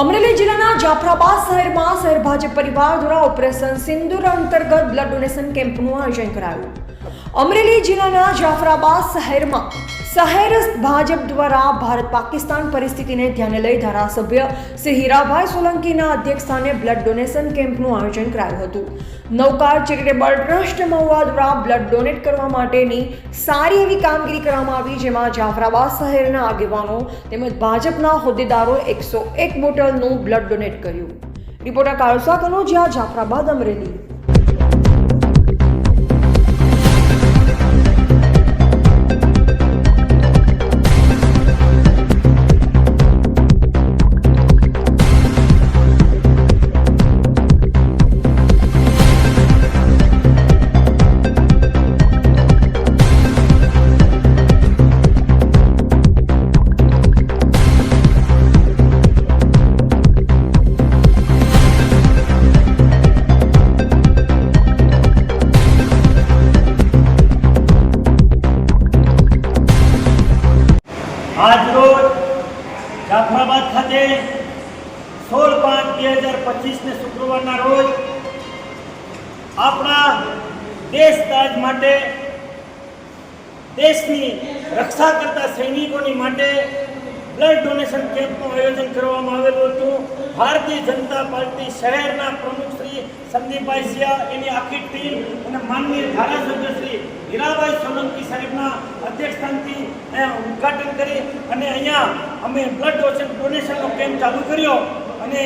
અમરેલી જિલ્લાના જાફરાબાદ શહેરમાં શહેર ભાજપ પરિવાર દ્વારા ઓપરેશન સિંદુર અંતર્ગત બ્લડ ડોનેશન કેમ્પનું આયોજન કરાયું. અમરેલી જિલ્લાના જાફરાબાદ શહેરમાં શહેર ભાજપ દ્વારા ભારત પાકિસ્તાન પરિસ્થિતિને ધ્યાને લઈ ધારાસભ્ય શ્રી હીરાભાઈ સોલંકીના અધ્યક્ષસ્થાને બ્લડ ડોનેશન કેમ્પનું આયોજન કરાયું હતું. નૌકાર ચેરિટેબલ ટ્રસ્ટ મહુવા દ્વારા બ્લડ ડોનેટ કરવા માટેની સારી એવી કામગીરી કરવામાં આવી, જેમાં જાફરાબાદ શહેરના આગેવાનો તેમજ ભાજપના હોદ્દેદારો એકસો એક બોટલનું બ્લડ ડોનેટ કર્યું. રિપોર્ટર કાળુસા કનોજિયા જાફરાબાદ અમરેલી. દેશની રક્ષા કરતા સૈનિકોની માટે બ્લડ ડોનેશન કેમ્પનું આયોજન કરવામાં આવેલું હતું. ભારતીય જનતા પાર્ટી શહેરના પ્રમુખ શ્રી સંદીપભાઈ સિયા એની આખી ટીમ અને માનનીય ધારાસભ્ય હીરાભાઈ સોલંકી સાહેબના અધ્યક્ષસ્થાનથી ઉદ્ઘાટન કરી અને અહીંયા અમે બ્લડ ડોનેશન ડોનેશનનો કેમ્પ ચાલુ કર્યો અને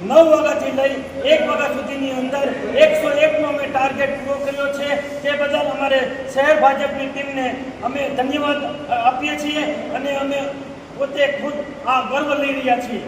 નવ વાગ્યાથી લઈ એક વાગ્યા સુધીની અંદર એકસો એકનો અમે ટાર્ગેટ પૂરો કર્યો છે. તે બદલ અમારે શહેર ભાજપની ટીમને અમે ધન્યવાદ આપીએ છીએ અને અમે પોતે ખુદ આ ગર્વ લઈ રહ્યા છીએ.